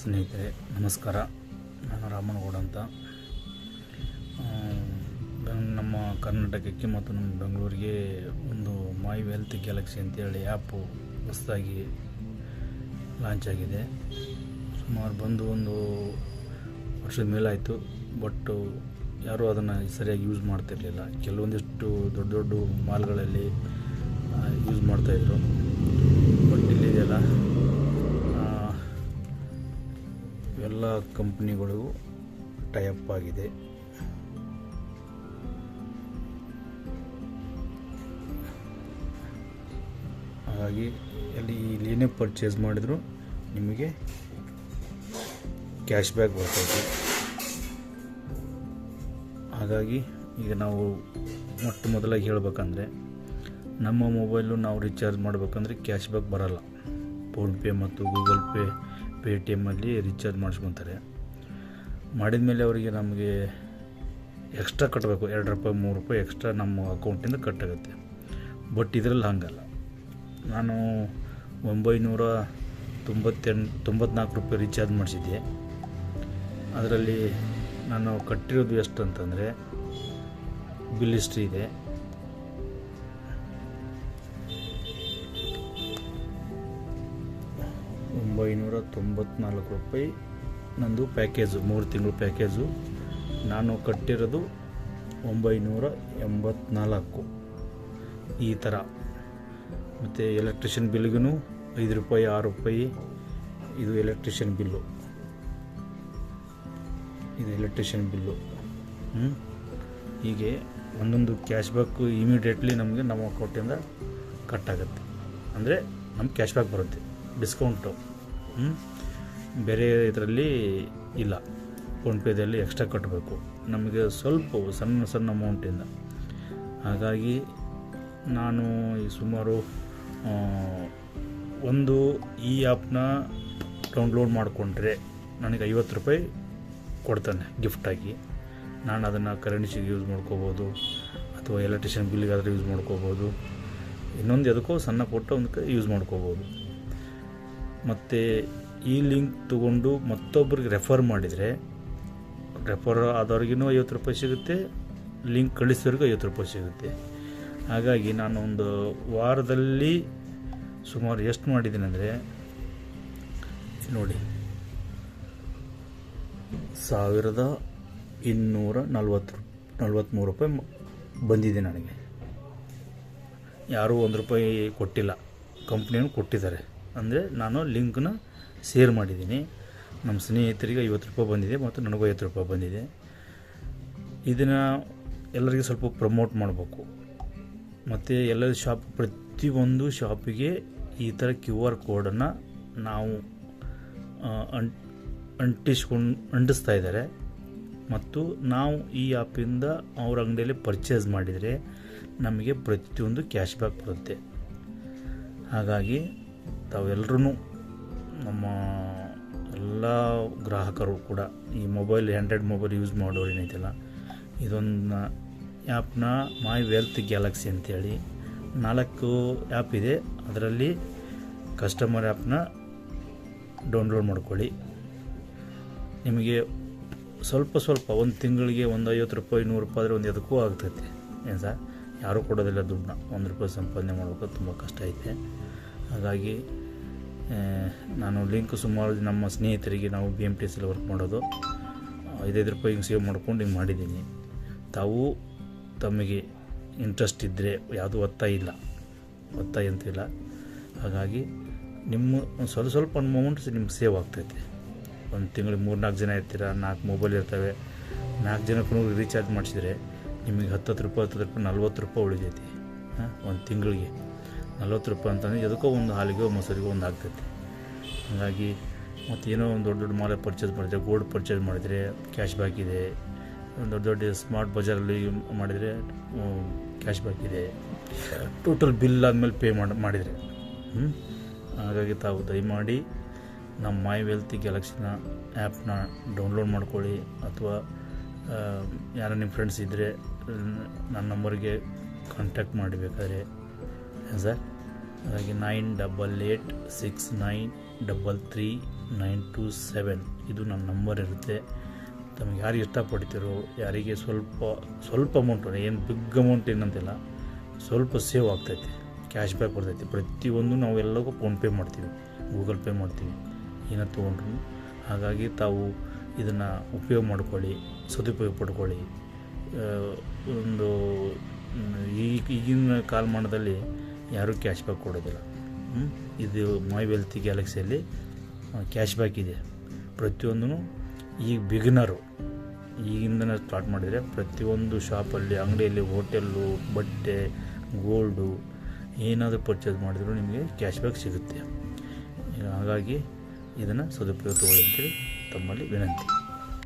ಸ್ನೇಹಿತರೆ, ನಮಸ್ಕಾರ. ನಾನು ರಾಮನಗೌಡ ಅಂತ. ನಮ್ಮ ಕರ್ನಾಟಕಕ್ಕೆ ಮತ್ತು ನಮ್ಮ ಬೆಂಗಳೂರಿಗೆ ಒಂದು ಮೈ ವೆಲ್ತ್ ಗ್ಯಾಲಕ್ಸಿ ಅಂತೇಳಿ ಆ್ಯಪು ಹೊಸದಾಗಿ ಲಾಂಚ್ ಆಗಿದೆ. ಸುಮಾರು ಬಂದು ಒಂದು ವರ್ಷದ ಮೇಲಾಯಿತು ಬಟ್ಟು ಯಾರೂ ಅದನ್ನು ಸರಿಯಾಗಿ ಯೂಸ್ ಮಾಡ್ತಿರಲಿಲ್ಲ. ಕೆಲವೊಂದಿಷ್ಟು ದೊಡ್ಡ ದೊಡ್ಡ ಮಾಲ್ಗಳಲ್ಲಿ ಯೂಸ್ ಮಾಡ್ತಾಯಿದ್ರು ಬಟ್ ಇಲ್ಲಿದೆಯಲ್ಲ ಎಲ್ಲ ಕಂಪ್ನಿಗಳು ಟೈಅಪ್ ಆಗಿದೆ. ಹಾಗಾಗಿ ಅಲ್ಲಿ ಏನೇ ಪರ್ಚೇಸ್ ಮಾಡಿದ್ರು ನಿಮಗೆ ಕ್ಯಾಶ್ ಬ್ಯಾಕ್ ಬರ್ತೈತೆ ಹಾಗಾಗಿ ಈಗ ನಾವು ಮೊಟ್ಟ ಮೊದಲಾಗಿ ಹೇಳಬೇಕಂದ್ರೆ ನಮ್ಮ ಮೊಬೈಲು ನಾವು ರೀಚಾರ್ಜ್ ಮಾಡಬೇಕಂದ್ರೆ ಕ್ಯಾಶ್ ಬ್ಯಾಕ್ ಬರೋಲ್ಲ. ಫೋನ್ಪೇ ಮತ್ತು ಗೂಗಲ್ ಪೇ ಪೇ ಟಿ ಎಮ್ಮಲ್ಲಿ ರಿಚಾರ್ಜ್ ಮಾಡಿಸ್ಕೊತಾರೆ. ಮಾಡಿದ ಮೇಲೆ ಅವರಿಗೆ ನಮಗೆ ಎಕ್ಸ್ಟ್ರಾ ಕಟ್ಟಬೇಕು ಎರಡು ರೂಪಾಯಿ, ಮೂರು ರೂಪಾಯಿ ಎಕ್ಸ್ಟ್ರಾ ನಮ್ಮ ಅಕೌಂಟಿಂದ ಕಟ್ಟಾಗುತ್ತೆ. ಬಟ್ ಇದರಲ್ಲಿ ಹಾಗಲ್ಲ. ನಾನು ಒಂಬೈನೂರ ತೊಂಬತ್ತೆಂಟು, ತೊಂಬತ್ನಾಲ್ಕು ರೂಪಾಯಿ ರೀಚಾರ್ಜ್ ಮಾಡಿಸಿದ್ದೆ. ಅದರಲ್ಲಿ ನಾನು ಕಟ್ಟಿರೋದು ಎಷ್ಟು ಅಂತಂದರೆ ಬಿಲ್ ಹಿಸ್ಟ್ರಿ ಇದೆ. ಒಂಬೈನೂರ ತೊಂಬತ್ನಾಲ್ಕು ರೂಪಾಯಿ ನಂದು ಪ್ಯಾಕೇಜು, ಮೂರು ತಿಂಗಳು ಪ್ಯಾಕೇಜು. ನಾನು ಕಟ್ಟಿರೋದು ಒಂಬೈನೂರ ಎಂಬತ್ನಾಲ್ಕು ಈ ಥರ. ಮತ್ತು ಎಲೆಕ್ಟ್ರಿಷಿಯನ್ ಬಿಲ್ಗೂ ಐದು ರೂಪಾಯಿ, ಆರು ರೂಪಾಯಿ. ಇದು ಎಲೆಕ್ಟ್ರಿಷಿಯನ್ ಬಿಲ್ಲು. ಇದು ಎಲೆಕ್ಟ್ರಿಷಿಯನ್ ಬಿಲ್ಲು? ಹೀಗೆ ಒಂದೊಂದು ಕ್ಯಾಶ್ ಬ್ಯಾಕ್ ಇಮಿಡಿಯೇಟ್ಲಿ ನಮಗೆ ನಮ್ಮ ಅಕೌಂಟಿಂದ ಕಟ್ ಅಂದರೆ ನಮ್ಮ ಕ್ಯಾಶ್ ಬ್ಯಾಕ್ ಬರುತ್ತೆ, ಡಿಸ್ಕೌಂಟು? ಬೇರೆ ಇದರಲ್ಲಿ ಇಲ್ಲ. ಫೋನ್ಪೇದಲ್ಲಿ ಎಕ್ಸ್ಟ್ರಾ ಕಟ್ಟಬೇಕು ನಮಗೆ ಸ್ವಲ್ಪ ಸಣ್ಣ ಸಣ್ಣ ಅಮೌಂಟಿಂದ ಹಾಗಾಗಿ ನಾನು ಈ ಸುಮಾರು ಒಂದು ಈ ಆ್ಯಪ್ನ ಡೌನ್ಲೋಡ್ ಮಾಡಿಕೊಂಡ್ರೆ ನನಗೆ ಐವತ್ತು ರೂಪಾಯಿ ಕೊಡ್ತಾನೆ ಗಿಫ್ಟಾಗಿ ನಾನು ಅದನ್ನು ಕರೆನ್ಸಿಗೆ ಯೂಸ್ ಮಾಡ್ಕೋಬೋದು, ಅಥವಾ ಎಲೆಕ್ಟ್ರಿಷಿಯನ್ ಬಿಲ್ಗಾದರೂ ಯೂಸ್ ಮಾಡ್ಕೋಬೋದು, ಇನ್ನೊಂದು ಎದಕ್ಕೋ ಸಣ್ಣ ಪುಟ್ಟ ಒಂದಕ್ಕೆ ಯೂಸ್ ಮಾಡ್ಕೋಬೋದು. ಮತ್ತು ಈ ಲಿಂಕ್ ತಗೊಂಡು ಮತ್ತೊಬ್ಬರಿಗೆ ರೆಫರ್ ಮಾಡಿದರೆ, ರೆಫರ್ ಆದವ್ರಿಗೂ ಐವತ್ತು ರೂಪಾಯಿ ಸಿಗುತ್ತೆ, ಲಿಂಕ್ ಕಳಿಸೋರಿಗೂ ಐವತ್ತು ರೂಪಾಯಿ ಸಿಗುತ್ತೆ. ಹಾಗಾಗಿ ನಾನು ಒಂದು ವಾರದಲ್ಲಿ ಸುಮಾರು ಎಷ್ಟು ಮಾಡಿದ್ದೀನಿ ಅಂದರೆ, ನೋಡಿ, ಸಾವಿರದ ಇನ್ನೂರ ನಲ್ವತ್ತು ನಲ್ವತ್ತ್ಮೂರು ರೂಪಾಯಿ ಬಂದಿದೆ ನನಗೆ. ಯಾರೂ ಒಂದು ರೂಪಾಯಿ ಕೊಟ್ಟಿಲ್ಲ. ಕಂಪ್ನಿಯನ್ನು ಕೊಟ್ಟಿದ್ದಾರೆ. ಅಂದರೆ ನಾನು ಲಿಂಕ್ನ ಶೇರ್ ಮಾಡಿದ್ದೀನಿ. ನಮ್ಮ ಸ್ನೇಹಿತರಿಗೆ ಐವತ್ತು ರೂಪಾಯಿ ಬಂದಿದೆ ಮತ್ತು ನನಗೂ ಐವತ್ತು ರೂಪಾಯಿ ಬಂದಿದೆ. ಇದನ್ನು ಎಲ್ಲರಿಗೂ ಸ್ವಲ್ಪ ಪ್ರಮೋಟ್ ಮಾಡಬೇಕು. ಮತ್ತು ಎಲ್ಲರ ಶಾಪ್, ಪ್ರತಿಯೊಂದು ಶಾಪಿಗೆ ಈ ಥರ ಕ್ಯೂ ಆರ್ ಕೋಡನ್ನು ನಾವು ಅಂಟ್ ಅಂಟಿಸ್ಕೊಂಡು, ಅಂಟಿಸ್ತಾ ಇದ್ದಾರೆ. ಮತ್ತು ನಾವು ಈ ಆ್ಯಪಿಂದ ಅವ್ರ ಅಂಗಡಿಯಲ್ಲಿ ಪರ್ಚೇಸ್ ಮಾಡಿದರೆ ನಮಗೆ ಪ್ರತಿಯೊಂದು ಕ್ಯಾಶ್ ಬ್ಯಾಕ್ ಬರುತ್ತೆ. ಹಾಗಾಗಿ ತಾವೆಲ್ಲರೂ ನಮ್ಮ ಎಲ್ಲ ಗ್ರಾಹಕರು ಕೂಡ ಈ ಮೊಬೈಲ್ ಆ್ಯಂಡ್ರಾಯ್ಡ್ ಮೊಬೈಲ್ ಯೂಸ್ ಮಾಡೋರು ಏನೈತಿಲ್ಲ, ಇದೊಂದು ಆ್ಯಪ್ನ ಮೈ ವೆಲ್ತ್ ಗ್ಯಾಲಕ್ಸಿ ಅಂತೇಳಿ ನಾಲ್ಕು ಆ್ಯಪ್ ಇದೆ. ಅದರಲ್ಲಿ ಕಸ್ಟಮರ್ ಆ್ಯಪ್ನ ಡೌನ್ಲೋಡ್ ಮಾಡ್ಕೊಳ್ಳಿ. ನಿಮಗೆ ಸ್ವಲ್ಪ ಸ್ವಲ್ಪ ಒಂದು ತಿಂಗಳಿಗೆ ಒಂದು ಐವತ್ತು ರೂಪಾಯಿ, ನೂರು ರೂಪಾಯಿ ಆದರೆ ಒಂದು ಎದಕ್ಕೂ ಆಗ್ತೈತೆ. ಏನು ಸರ್? ಯಾರೂ ಕೊಡೋದಿಲ್ಲ ದುಡ್ಡನ್ನ. ಒಂದು ರೂಪಾಯಿ ಸಂಪಾದನೆ ಮಾಡೋಕೆ ತುಂಬ ಕಷ್ಟ ಐತೆ. ಹಾಗಾಗಿ ನಾನು ಲಿಂಕ್ ಸುಮಾರು ನಮ್ಮ ಸ್ನೇಹಿತರಿಗೆ ನಾವು ಬಿ ಎಂ ಟಿ ವರ್ಕ್ ಮಾಡೋದು ಐದೈದು ರೂಪಾಯಿ ಹಿಂಗೆ ಸೇವ್ ಮಾಡ್ಕೊಂಡು ಹಿಂಗೆ ಮಾಡಿದ್ದೀನಿ. ತಾವು ತಮಗೆ ಇಂಟ್ರೆಸ್ಟ್ ಇದ್ದರೆ ಯಾವುದೂ ಒತ್ತಾಯ ಇಲ್ಲ. ಒತ್ತಾಯ ಅಂತಿಲ್ಲ ಹಾಗಾಗಿ, ನಿಮ್ಮ ಸ್ವಲ್ಪ ಸ್ವಲ್ಪ ಅಮೌಂಟ್ ನಿಮ್ಗೆ ಸೇವ್ ಆಗ್ತೈತೆ. ಒಂದು ತಿಂಗಳಿಗೆ ಮೂರು ನಾಲ್ಕು ಜನ ಇರ್ತೀರ, ನಾಲ್ಕು ಮೊಬೈಲ್ ಇರ್ತವೆ, ನಾಲ್ಕು ಜನಕ್ಕೂ ರೀಚಾರ್ಜ್ ಮಾಡಿಸಿದ್ರೆ ನಿಮಗೆ ಹತ್ತತ್ತು ರೂಪಾಯಿ ಹತ್ತತ್ತು ರೂಪಾಯಿ, ನಲ್ವತ್ತು ರೂಪಾಯಿ ಉಳಿದೈತಿ ಹಾಂ, ಒಂದು ತಿಂಗಳಿಗೆ. ನಲ್ವತ್ತು ರೂಪಾಯಿ ಅಂತಂದರೆ ಎದಕ್ಕೋ ಒಂದು ಹಾಲಿಗೆ ಮೊಸರಿಗೆ ಒಂದು ಆಗ್ತೈತಿ. ಹಾಗಾಗಿ ಮತ್ತು ಏನೋ ಒಂದು ದೊಡ್ಡ ದೊಡ್ಡ ಮಾಲೆ ಪರ್ಚೇಸ್ ಮಾಡಿದರೆ ಗೋಲ್ಡ್ ಪರ್ಚೇಸ್ ಮಾಡಿದರೆ ಕ್ಯಾಶ್ ಬ್ಯಾಕ್ ಇದೆ. ದೊಡ್ಡ ದೊಡ್ಡ ಸ್ಮಾರ್ಟ್ ಬಜಾರಲ್ಲಿ ಮಾಡಿದರೆ ಕ್ಯಾಶ್ ಬ್ಯಾಕ್ ಇದೆ. ಟೋಟಲ್ ಬಿಲ್ ಆದಮೇಲೆ ಪೇ ಮಾಡಿ, ಮಾಡಿದರೆ? ಹಾಗಾಗಿ ತಾವು ದಯಮಾಡಿ ನಮ್ಮ ಮೈ ವೆಲ್ತ್ ಗ್ಯಾಲಕ್ಸಿನ ಆ್ಯಪ್ನ ಡೌನ್ಲೋಡ್ ಮಾಡ್ಕೊಳ್ಳಿ. ಅಥವಾ ಯಾರು ನಿಮ್ಮ ಫ್ರೆಂಡ್ಸ್ ಇದ್ದರೆ ನನ್ನ ನಂಬರ್ಗೆ ಕಾಂಟ್ಯಾಕ್ಟ್ ಮಾಡಬೇಕಾದ್ರೆ ಸರ್ ಹಾಗಾಗಿ nine double eight six nine double three nine two seven ಇದು ನನ್ನ ನಂಬರ್ ಇರುತ್ತೆ. ತಮಗೆ ಯಾರು ಇಷ್ಟಪಡ್ತೀರೋ, ಯಾರಿಗೆ ಸ್ವಲ್ಪ ಸ್ವಲ್ಪ ಅಮೌಂಟ್ ಏನು ಬಿಗ್ ಅಮೌಂಟ್ ಏನಂತಿಲ್ಲ, ಸ್ವಲ್ಪ ಸೇವ್ ಆಗ್ತೈತೆ ಕ್ಯಾಶ್ ಬ್ಯಾಕ್ ಬರ್ತೈತೆ. ಪ್ರತಿಯೊಂದು ಎಲ್ಲಕ್ಕೂ ಫೋನ್ಪೇ ಮಾಡ್ತೀವಿ ಗೂಗಲ್ ಪೇ ಮಾಡ್ತೀವಿ, ಏನ ತೊಗೊಂಡ್ರು ಹಾಗಾಗಿ ತಾವು ಇದನ್ನು ಉಪಯೋಗ ಮಾಡ್ಕೊಳ್ಳಿ, ಸದುಪಯೋಗ ಪಡ್ಕೊಳ್ಳಿ. ಒಂದು ಈಗಿನ ಕಾಲಮಾನದಲ್ಲಿ ಯಾರೂ ಕ್ಯಾಶ್ ಬ್ಯಾಕ್ ಕೊಡೋದಿಲ್ಲ? ಇದು ಮೈ ವೆಲ್ತ್ ಗ್ಯಾಲಕ್ಸಿಯಲ್ಲಿ ಕ್ಯಾಶ್ ಬ್ಯಾಕ್ ಇದೆ. ಪ್ರತಿಯೊಂದೂ ಈಗ ಬಿಗಿನರು ಈಗಿಂದನೇ ಸ್ಟಾರ್ಟ್ ಮಾಡಿದರೆ ಪ್ರತಿಯೊಂದು ಶಾಪಲ್ಲಿ ಅಂಗಡಿಯಲ್ಲಿ ಹೋಟೆಲ್ಲು ಬಟ್ಟೆ ಗೋಲ್ಡು ಏನಾದರೂ ಪರ್ಚೇಸ್ ಮಾಡಿದ್ರು ನಿಮಗೆ ಕ್ಯಾಶ್ ಬ್ಯಾಕ್ ಸಿಗುತ್ತೆ. ಹಾಗಾಗಿ ಇದನ್ನು ಸದುಪಯೋಗ ತಗೊಳ್ಳಿ ಅಂತೇಳಿ ತಮ್ಮಲ್ಲಿ ವಿನಂತಿ.